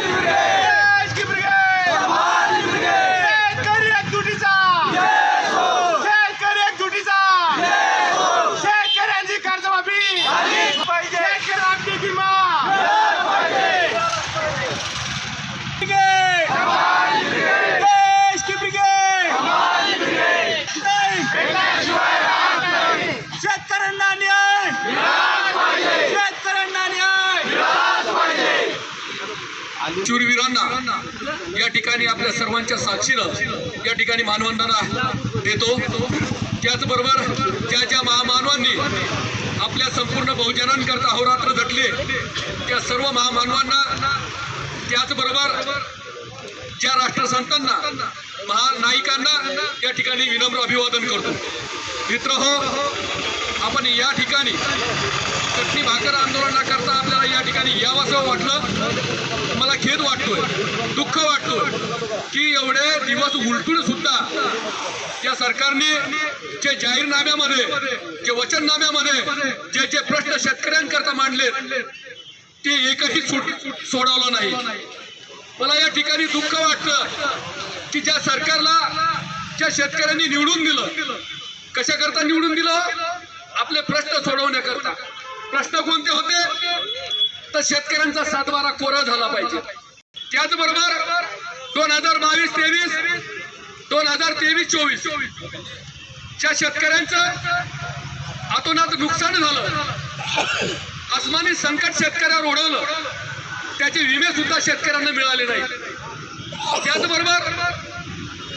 Liberty! शूरवीरांना या ठिकाणी आपल्या सर्वांच्या साक्षीनं या ठिकाणी मानवंदना देतो. त्याचबरोबर ज्या ज्या महामानवांनी आपल्या संपूर्ण बहुजनांकरता अहोरात्र झटले त्या सर्व महामानवांना त्याचबरोबर ज्या राष्ट्रसंतांना महानायिकांना या ठिकाणी विनम्र अभिवादन करतो. मित्र हो आपण या ठिकाणी चटणी भाकर आंदोलनाकरता आपल्याला या ठिकाणी यावंसं वाटलं. वाटतोय दुःख वाटतोय की एवढे दिवस उलटून सुद्धा या सरकारने जे जाहीरनाम्यामध्ये जे वचननाम्यामध्ये जे जे प्रश्न शेतकऱ्यांकरता मांडले ते एकही सुट सोडवलं नाही. मला या ठिकाणी दुःख वाटतं की ज्या सरकारला ज्या शेतकऱ्यांनी निवडून दिलं कशाकरता निवडून दिलं? आपले प्रश्न सोडवण्याकरता. प्रश्न कोणते होते? तर शेतकऱ्यांचा सातबारा कोरा झाला पाहिजे. दोन हजार बावीस तेवीस दोन हजार तेवीस चोवीस. ज्या शेतकऱ्यांचं आतोनात नुकसान झालं. आसमानी संकट शेतकऱ्यावर ओढवलं. त्याचे विमे सुद्धा शेतकऱ्यांना मिळाले नाही. त्याचबरोबर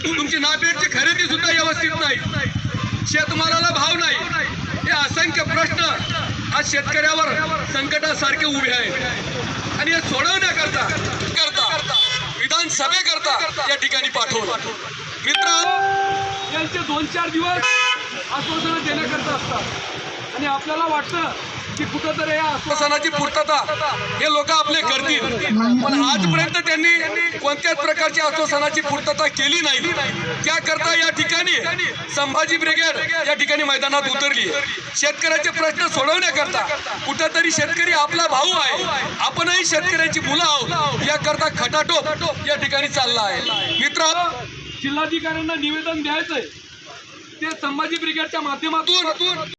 तुमची नापेडची खरेदी सुद्धा व्यवस्थित नाही. शेतमालाला भाव नाही. हे असंख्य प्रश्न आज शेतकऱ्यावर संकटासारखे उभे आहेत. आणि हे सोडवण्याकरता करता विधानसभेकरता या ठिकाणी पाठवलं. मित्र यांचे दोन चार दिवस आश्वासनं देण्याकरता असतात. आणि आपल्याला वाटतं की कुठंतरी आश्वासनाची पूर्तता. हे लोक आपले करतील. पण आजपर्यंत त्यांनी कोणत्याच प्रकारची आश्वासनाची पूर्तता केली नाही. त्याकरता या ठिकाणी संभाजी ब्रिगेड या ठिकाणी मैदानात उतरली. शेतकऱ्याचे प्रश्न सोडवण्याकरता कुठंतरी शेतकरी आपला भाऊ आहे. आपणही शेतकऱ्याची मुलं आहोत. याकरता खटाटोप या ठिकाणी चालला आहे. मित्र जिल्हाधिकाऱ्यांना निवेदन द्यायचंय. ते संभाजी ब्रिगेडच्या माध्यमातून